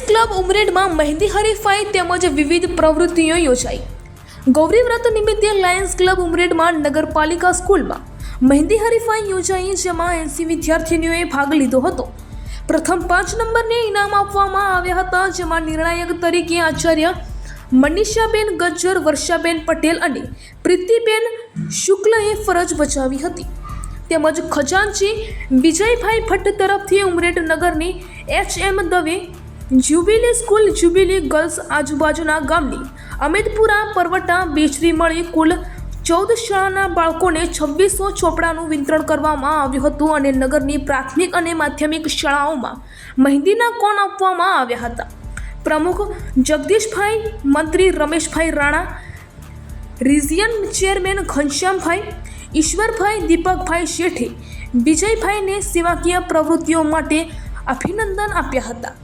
Club ઉમરેડમાં મહેંદી હરીફાઈ તેમજ વિવિધ પ્રવૃત્તિઓ યોજાઈ. ગૌરી વ્રત નિમિત્તે લાયન્સ ક્લબ ઉમરેડમાં નગરપાલિકા સ્કૂલમાં મહેંદી હરીફાઈ યોજાઈ જેમાં એંસી વિદ્યાર્થીનીઓએ ભાગ લીધો હતો. પ્રથમ પાંચ નંબરને ઇનામ આપવામાં આવ્યા હતા જેમાં નિર્ણાયક તરીકે આચાર્ય મનીષાબેન ગજ્જર, વર્ષાબેન પટેલ અને પ્રીતિબેન શુક્લએ ફરજ બજાવી હતી. તેમજ ખજાનચી વિજયભાઈ ભટ્ટ તરફથી ઉમરેડ નગરની H M Dave jubilee school jubilee girls આજુબાજુના ગામની અમિતપુરા પરવટા બેચરી મળી કુલ ચૌદ શાળાના બાળકોને છવ્વીસો ચોપડાનું વિતરણ કરવામાં આવ્યું હતું અને નગરની પ્રાથમિક અને માધ્યમિક શાળાઓમાં મહેંદીના કોણ આપવામાં આવ્યા હતા? પ્રમુખ જગદીશભાઈ, મંત્રી રમેશભાઈ રાણા રિઝિયન ચેરમેન ઘનશ્યામભાઈ, ઈશ્વરભાઈ, દીપકભાઈ શેઠે વિજયભાઈને સેવાકીય પ્રવૃત્તિઓ માટે અભિનંદન આપ્યા હતા.